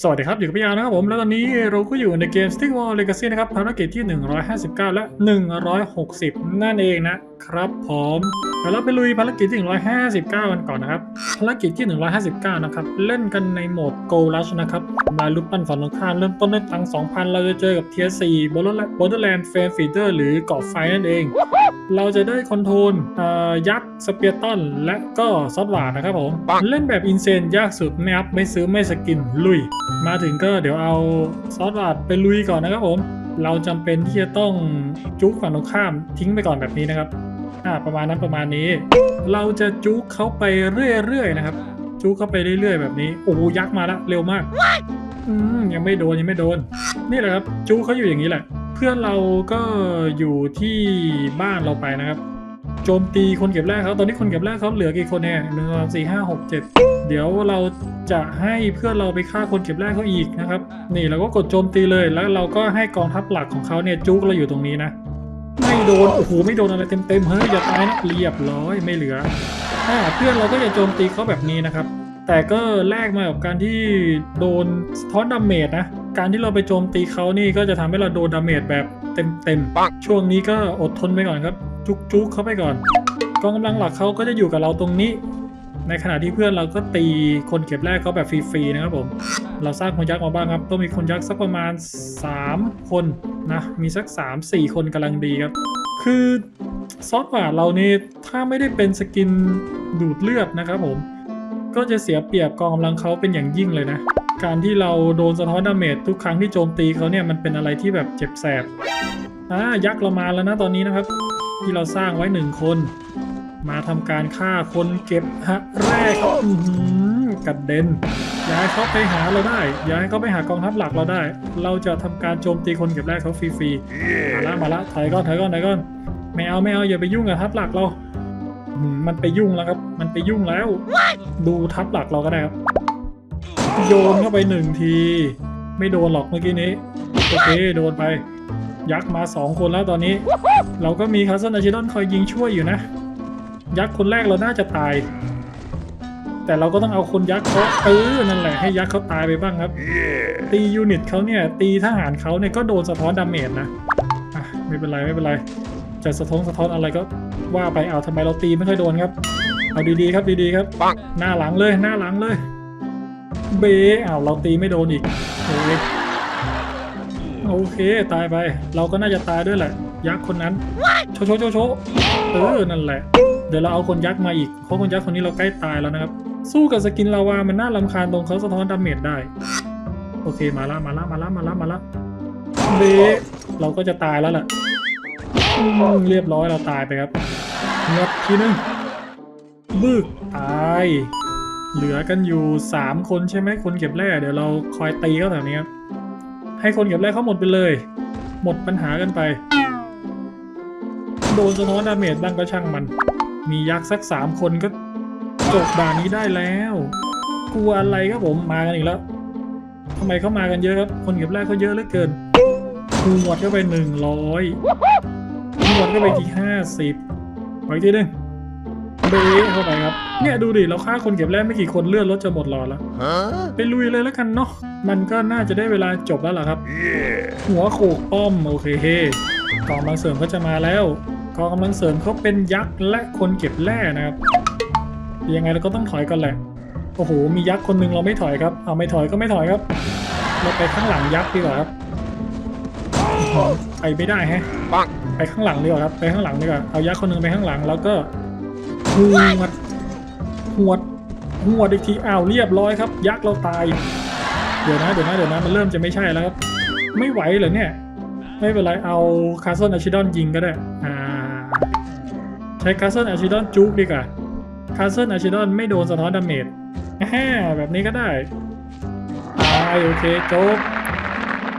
สวัสดีครับ อยู่กับพี่ยาวนะครับผม แล้วตอนนี้เราก็อยู่ในเกม Stick Wall Legacy นะครับภารกิจที่ 159 และ 160 นั่นเองนะ ครับผมเดี๋ยวเราไปลุยภารกิจที่ 159 กันก่อนนะครับ ภารกิจที่ 159 นะครับ เล่นกันในโหมด Go Rush นะครับทำลายรูปปั้นฝันตรงข้ามเริ่มต้นด้วยตังค์2,000 เราจะเจอกับ Tier 4 Borderland- Borderland f a m Feeder หรือเกาะไฟนั่นเอง เราจะได้คอนโทรลเอ่อยักษ์ สเปียร์ตัน และก็ซอสหวานนะครับผม เล่นแบบอินเซนยากสุดไม่อัพไม่ซื้อไม่สกินลุย มาถึงก็เดี๋ยวเอาซอสหวานไปลุยก่อนนะครับผมเราจำเป็นที่จะต้องจุกฝั่งตรงข้ามทิ้งไปก่อนแบบนี้นะครับ อ่าประมาณนั้นประมาณนี้ เราจะจุกเขาไปเรื่อยๆนะครับ จุกเขาไปเรื่อยๆ แบบนี้โอ้ยักษ์มาล้วเร็วมากอืมยังไม่โดนยังไม่โดน นี่แหละครับจูเขาอยู่อย่างนี้แหละ เพื่อนเราก็อยู่ที่บ้านเราไปนะครับโจมตีคนเก็บแรกเขาตอนนี้คนเก็บแรกเขาเหลือกี่คนเนี่ยหนึ่งสองสี่ห้าหกเจ็ดเดี๋ยวเราจะให้เพื่อนเราไปฆ่าคนเก็บแรกเขาอีกนะครับ นี่เราก็กดโจมตีเลยแล้วเราก็ให้กองทัพหลักของเขาเนี่ยจุกเราอยู่ตรงนี้นะ ไม่โดน โอ้โห ไม่โดนอะไรเต็มๆ เฮ้ย อย่าตายนะ เรียบร้อยไม่เหลืออ่าเพื่อนเราก็จะโจมตีเขาแบบนี้นะครับ แต่ก็แลกมากับการที่โดนท้อนดาเมจนะ การที่เราไปโจมตีเขานี่ก็จะทำให้เราโดนดาเมจแบบเต็มๆ ช่วงนี้ก็อดทนไปก่อนครับ จุกจุกๆเขาไปก่อน กองกำลังหลักเขาก็จะอยู่กับเราตรงนี้ ในขณะที่เพื่อนเราก็ตีคนเก็บแรกเขาแบบฟรีๆนะครับผม เราสร้างคนยักษ์มาบ้างครับ ต้องมีคนยักษ์สักประมาณ 3 คนนะ มีสัก 3-4 คนกำลังดีครับ คือซอสหวานเรานี่ถ้าไม่ได้เป็นสกินดูดเลือดนะครับผม ก็จะเสียเปรียบกองกำลังเขาเป็นอย่างยิ่งเลยนะ การที่เราโดนสะท้อนดาเมจทุกครั้งที่โจมตีเขาเนี่ยมันเป็นอะไรที่แบบเจ็บแสบอ่ายักษ์เรามาแล้วนะตอนนี้นะครับ ที่เราสร้างไว้หนึ่งคน มาทำการฆ่าคนเก็บฮะแรกเขาอื้อหือ กระเด็นย้ายเขาไปหาเราได้ ย้ายเขาไปหากองทัพหลักเราได้ เราจะทำการโจมตีคนเก็บแรกเขาฟรีๆ มาละมาละถอยก่อนถอยก่อนถอยก่อนไม่เอาไม่เอาอย่าไปยุ่งกับทัพหลักเราอืมมันไปยุ่งแล้วครับ มันไปยุ่งแล้ว ดูทัพหลักเราก็ได้ครับ โยนเข้าไปหนึ่งที ไม่โดนหรอกเมื่อกี้นี้ โอเคโดนไป ยักษ์มาสองคนแล้วตอนนี้ เราก็มีคาสเซนอาชิดอนคอยยิงช่วยอยู่นะ ยักษ์คนแรกเราน่าจะตาย แต่เราก็ต้องเอาคนยักษ์เขาเออนั่นแหละให้ยักษ์เขาตายไปบ้างครับ ตียูนิตเขาเนี่ย ตีทหารเขาเนี่ยก็โดนสะท้อนดาเมจนะอะไม่เป็นไรไม่เป็นไรจะสะท้อนสะท้อนอะไรก็ว่าไปเอาทำไมเราตีไม่ค่อยโดนครับ เอาดีๆครับดีๆครับปังหน้าหลังเลยหน้าหลังเลย เบอ้าวเราตีไม่โดนอีกโอเคโอเคตายไป เราก็น่าจะตายด้วยแหละ ยักษ์คนนั้นโชว์โชว์โชว์โชว์เออนั่นแหละเดี๋ยวเราเอาคนยักษ์มาอีกเพราะคนยักษ์คนนี้เราใกล้ตายแล้วนะครับ สู้กับสกินลาวา มันน่าลำคาญตรงเขาสะท้อนดาเมจได้ โอเคมาละมาละมาละมาละมาละเบเราก็จะตายแล้วแหละเรียบร้อยเราตายไปครับงดทีนึงบึกตาย เหลือกันอยู่ 3 คนใช่ไหมคนเก็บแร่เดี๋ยวเราคอยตีเขาแถวนี้ครับให้คนเก็บแร่เขาหมดไปเลย หมดปัญหากันไป โดนสะท้อนดาเมจบ้างก็ช่างมัน มียักษ์สัก3คนก็ จบด่านนี้ได้แล้ว กลัวอะไรครับผมมากันอีกแล้วทำไมเขามากันเยอะครับ คนเก็บแร่เขาเยอะเหลือเกินหวดเข้าไปหนึ่งร้อยหวดเข้าไปที่ห้าสิบไปทีหนึงเบะเข้าไปครับ เนี่ยดูดิเราฆ่าคนเก็บแร่ไม่กี่คนเลือดรถจะหมดหลอดแล้วไปลุยเลยแล้วกันเนาะมันก็น่าจะได้เวลาจบแล้วล่ะครับ Yeah. หัวโขกป้อมโอเคกองกำลังเสริมเขาจะมาแล้วกองกำลังเสริมเขาเป็นยักษ์และคนเก็บแร่นะครับ ยังไงเราก็ต้องถอยกันแหละ โอ้โห มียักษ์คนหนึงเราไม่ถอยครับ เอาไม่ถอยก็ไม่ถอยครับ เราไปข้างหลังยักษ์ดีกว่าครับ ไปไม่ได้แฮะ Bonk. ไปข้างหลังดีกว่าครับ ไปข้างหลังดีกว่า เอายักษ์คนหนึ่งไปข้างหลังแล้วก็หวดหวดหวดอีกทีอ้าวเรียบร้อยครับ ยักษ์เราตาย เดี๋ยวนะ เดี๋ยวนะ เดี๋ยวนะ มันเริ่มจะไม่ใช่แล้วครับ ไม่ไหวเหรอเนี่ย ไม่เป็นไร เอาคาสเซิลอาชิดอนยิงก็ได้ อ่า ใช้คาสเซิลอาชิดอนจุกดีกว่า คาสเซิลอาชิดอนไม่โดนสะท้อนดาเมจแฮ่แบบนี้ก็ได้ตายโอเคจบ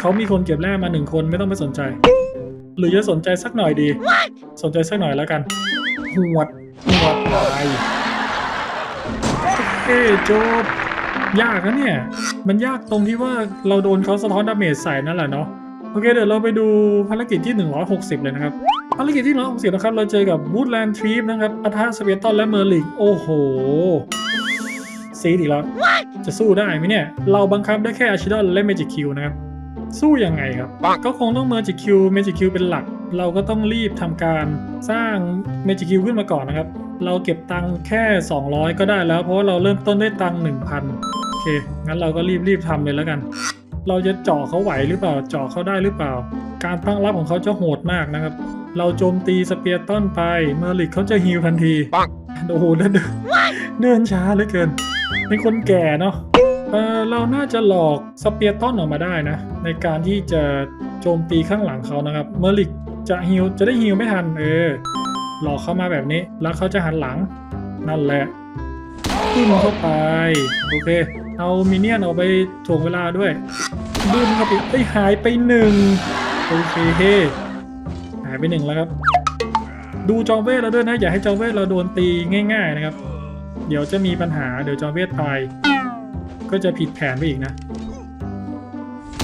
เขามีคนเก็บแร่มาหนึ่งคนไม่ต้องไปสนใจ หรือจะสนใจสักหน่อยดี สนใจสักหน่อยแล้วกันหวดหวดตายเอ้จบยากนะเนี่ย มันยากตรงที่ว่าเราโดนเขาสะท้อนดาเมจใส่นั่นแหละเนาะโอเคเดี๋ยวเราไปดูภารกิจที่ 160 เลยนะครับ ภารกิจที่160นะครับ เราเจอกับ Woodland Trip นะครับปะทะสเปียตอนและเมอร์ลิก โอ้โห ซีดอีกแล้ว จะสู้ได้ไหมเนี่ย เราบังคับได้แค่อาชิดอนและเมจิคิวนะครับ สู้ยังไงครับ ก็คงต้องเมจิคิวเมจิคิวเป็นหลัก เราก็ต้องรีบทำการสร้างเมจิคิวขึ้นมาก่อนนะครับ เราเก็บตังค์แค่ 200 ก็ได้แล้ว เพราะว่าเราเริ่มต้นได้ตังค์1,000โอเค งั้นเราก็รีบรีบทำเลยแล้วกัน เราจะเจาะเขาไหวหรือเปล่าเจาะเขาได้หรือเปล่า การตั้งรับของเขาจะโหดมากนะครับ เราโจมตีสเปียร์ต้นไป เมอร์ลิกเขาจะฮิลทันทีปังโอ้โหเดินเดินช้าเหลือเกิน เป็นคนแก่เนาะเออเราน่าจะหลอกสเปียร์ต้นออกมาได้นะ ในการที่จะโจมตีข้างหลังเขานะครับ เมอร์ลิกจะฮิลจะได้ฮิลไม่ทัน เออ หลอกเข้ามาแบบนี้ แล้วเขาจะหันหลัง นั่นแหละบึ้มเข้าไป โอเค เอามินเนี่ยนออกไปถ่วงเวลาด้วยบึ้มเข้าไปเอ้ยหายไปหนึ่งโอเคหาย ไปหนึ่งแล้วครับ ดูจอมเวทเราด้วยนะ อย่าให้จอมเวทเราโดนตีง่าย ๆ นะครับ เดี๋ยวจะมีปัญหาเดี๋ยวจอมเวทตาย ก็จะผิดแผนไปอีกนะ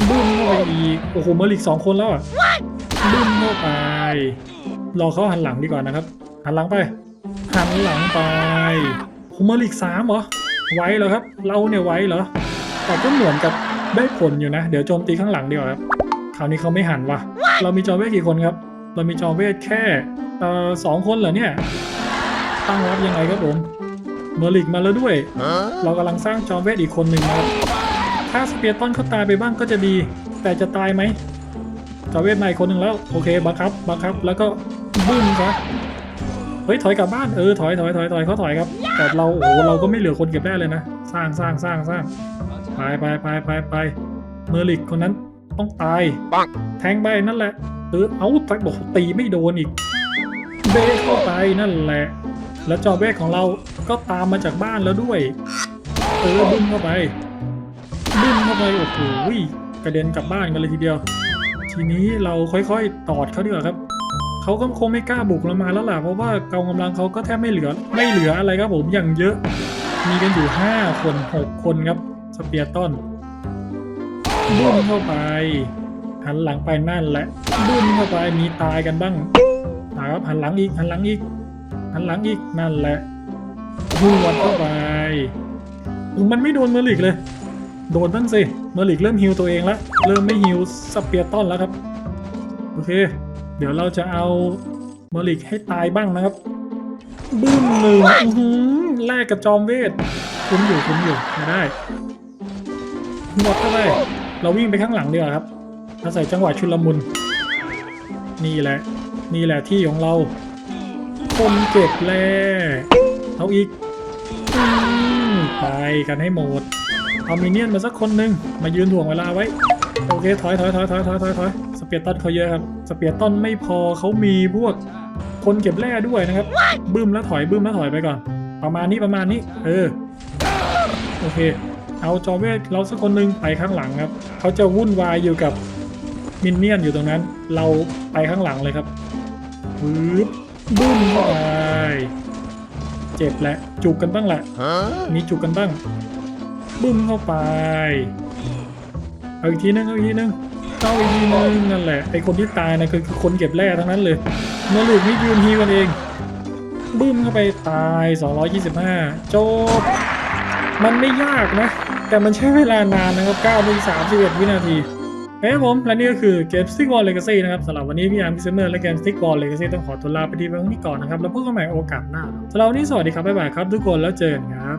บึ้มเข้าไปอีกโอ้โหเมอลิกสองคนแล้วอะบึ้มเข้าไปรอเขาหันหลังดีกว่านะครับ หันหลังไป หันหลังไปโหเมอลิกสามเหรอไว้เหรอครับ เราเนี่ยไว้เหรอแต่ก็เหมือนกับได้ผลอยู่นะ เดี๋ยวโจมตีข้างหลังดีกว่าครับคราวนี้เขาไม่หันว่ะ เรามีจอมเวทกี่คนครับ เรามีจอมเวทแค่เอ่อสองคนเหรอเนี่ย ตั้งรับยังไงครับผม เมอร์ลิกมาแล้วด้วย Huh? เรากำลังสร้างจอมเวทอีกคนหนึ่งนะครับ ถ้าสเปียร์ตันเขาตายไปบ้างก็จะดี แต่จะตายไหมจอมเวทมาอีกคนหนึ่งแล้ว โอเคบังคับบังคับ แล้วก็บึ้มซะเฮ้ยถอยกลับบ้านเออถอยถอยถอยถอยเขาถอยครับ แต่เราโอ้โหเราก็ไม่เหลือคนเก็บได้เลยนะ สร้างสร้างสร้างสร้างไปไปไปไปไปเมอร์ลิกคนนั้น ต้องตายปังแทงไปนั่นแหละเออเอาแต่บอกตีไม่โดนอีก เบรกเข้าไปนั่นแหละ แล้วจอเบรกของเราก็ตามมาจากบ้านแล้วด้วย เออบึ้มเข้าไปบึ้มเข้าไปโอ้โหกระเด็นกลับบ้านกันเลยทีเดียว ทีนี้เราค่อยๆตอดเขาดีกว่าครับเขาก็คงไม่กล้าบุกเรามาแล้วล่ะเพราะว่ากองกำลังเขาก็แทบไม่เหลือ ไม่เหลืออะไรครับผมอย่างเยอะ มีกันอยู่ 5 คน 6 คนครับสเปียร์ต้น บึ้มเข้าไปหันหลังไปนั่นแหละบึ้มเข้าไปมีตายกันบ้างนะครับหันหลังอีกหันหลังอีกหันหลังอีกนั่นแหละหัวดเข้าไปมันไม่โดนเมอร์ลิกเลย โดนบ้างสิเมอร์ลิกเริ่มฮิวตัวเองแล้วเริ่มไม่ฮิวสเปียร์ต้อนแล้วครับโอเค เดี๋ยวเราจะเอาเมอร์ลิกให้ตายบ้างนะครับบึ้มหนึ่งอื้อหือแลกกับจอมเวทคุ้มอยู่คุ้มอยู่ไม่ได้หมดเข้าไป เราวิ่งไปข้างหลังดีกว่าครับอาศัยจังหวะชุลมุน นี่แหละ นี่แหละที่ของเรา คนเก็บแร่เอาอีกไปกันให้หมดเอามินเนี่ยนมาสักคนหนึ่งมายืนถ่วงเวลาไว้ โอเคถอยถอยถอยถอยถอยถอยถอยสเปียร์ตันเขาเยอะครับ สเปียร์ตันไม่พอเขามีพวกคนเก็บแร่ด้วยนะครับ บึ้มแล้วถอยบึ้มแล้วถอยไปก่อน ประมาณนี้ประมาณนี้ เออ โอเค เอาจอเวทเราสักคนหนึ่งไปข้างหลังครับ เขาจะวุ่นวายอยู่กับมินเนี่ยนอยู่ตรงนั้น เราไปข้างหลังเลยครับปึ๊บบึ้มเข้าไปเจ็บแหละจุกกันบ้างแหละ Huh? มีจุกกันบ้างบึ้มเข้าไปเอาอีกทีนึงเอาอีกทีนึงเอาอีกทีนึงนั่นแหละไอคนที่ตายนะคือคือคนเก็บแร่ทั้งนั้นเลยเมื่อลูกไม่ยืนฮีกันเองบึ้มเข้าไปตาย 225จบ มันไม่ยากนะ แต่มันใช้เวลานานนะครับ9นาที31 วินาทีเอ้ยผม และนี่ก็คือเกมสติ๊กบอลเลกาซีนะครับสำหรับวันนี้พี่อาร์มพิเซเมอร์และเกมสติ๊กบอลเลกาซีต้องขอตัวลาไปทีเพียงเท่านี้ก่อนนะครับ แล้วพบกันใหม่โอกาสหน้าสำหรับวันนี้สวัสดีครับบ๊ายบายครับทุกคนแล้วเจอกันครับ